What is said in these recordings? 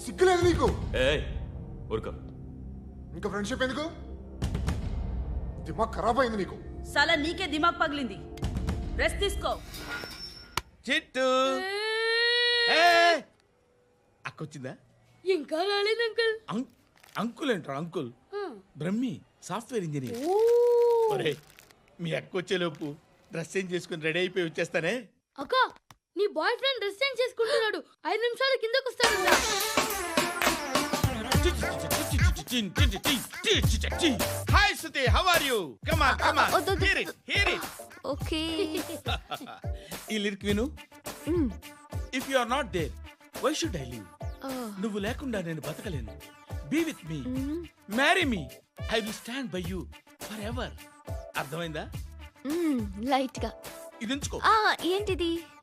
సిగ్గులేదు నీకు. ఏ ఊరుకో. ఇంకా ఫ్రెండ్షిప్ ఎందుకు? దిమాగ్ ఖరాబ్ అయింది నీకు. సలా నీకే దిమాగ్ పగిలింది. రెస్ట్ తీసుకో. చిట్టు. అక్కొచ్చిందా? ఇంకా రాలేదు అంకుల్. అం- అంకుల్ అంటారు అంకుల్? Brahmi software engineer. ఒరే మీ అక్క వచ్చేలోపు డ్రెస్ చేంజ్ చేసుకుని రెడీ అయిపోయి వచ్చేస్తానే. అక్క నీ బాయ్ ఫ్రెండ్ డ్రెస్ చేంజ్ చేసుకుంటున్నాడు. ఐదు నిమిషాలు కిందకు వస్తాడు. Hi Suthi how are you come on come on. Hear it hear it okay. ఈ లిరిక్ విను. If you are not there why should I live నువ్వు లేకుండా నేను బతకలేను. Be with me marry me I will stand by you for ever అర్థమైందా? లైట్గా. ఇది ఉంచుకో. ఆ ఏంటిది?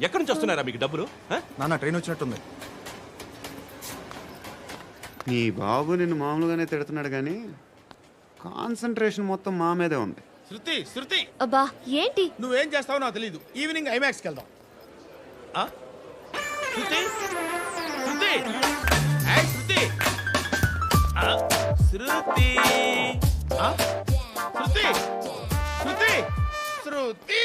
ఎక్కడి నుంచి వస్తున్నారా మీకు డబ్బులు? ఆ? నాన్న ట్రైన్ వచ్చినట్టుంది. నీ బాబు నిన్ను మామూలుగానే తిడుతున్నాడు కానీ కాన్సన్ట్రేషన్ మొత్తం మా మీదే ఉంది. శృతి శృతి! అబ్బా ఏంటి? నువ్వేం చేస్తావో నాకు తెలియదు ఈవినింగ్ ఐమాక్స్కి వెళ్దాం. ఆ? శృతి! శృతి! ఏయ్, శృతి! ఆ, శృతి! ఆ? శృతి! శృతి! శృతి!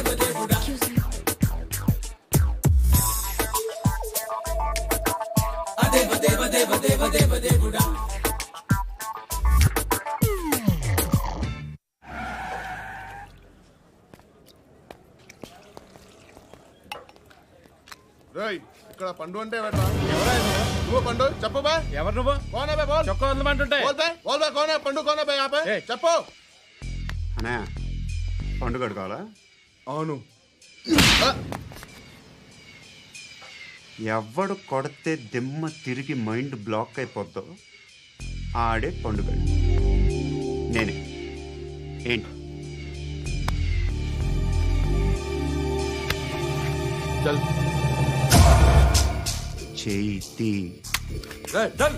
పండు అంటే ఎవరా నువ్వు పండు? చెప్పు బా. ఎవరు నువ్వు? కోనే బే బోల్. చొక్కా వదలమంటుంటే బోల్ బే బోల్ బే కోనే పండు కోనే బే. చెప్పు. అనే పండుగ కావాలా? అవును. ఎవడు కొడితే దిమ్మ తిరిగి మైండ్ బ్లాక్ అయిపోద్దో ఆడే పండుగ నేనే. ఏంటి? చల్. చేతి చల్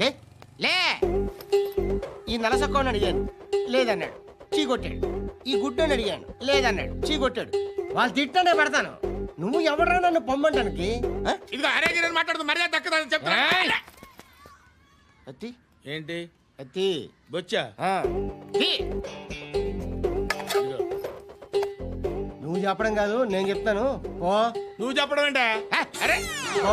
లే లే. ఈ నలసక్కని అడిగాను లేదన్నాడు. చీ కొట్టాడు ఈ గుడ్డని అడిగాను లేదన్నాడు. చీ కొట్టాడు వాళ్ళు తిట్టానే పెడతాను. నువ్వు ఎవడరా నన్ను పొమ్మంటానికి? ఇదిగో అరే గిరని మాట్లాడుతూ మర్యాద దక్కదని చెప్తా అత్తి. ఏంటి? అత్తి. బొచ్చా. నువ్వు చెప్పడం కాదు నేను చెప్తాను. ఓ నువ్వు చెప్పడం ఏంటే? ఆ, అరే. ఓ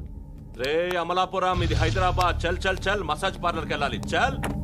రే అమలాపురం ఇది హైదరాబాద్. చల్ చల్ చల్ మసాజ్ పార్లర్కి వెళ్ళాలి చల్.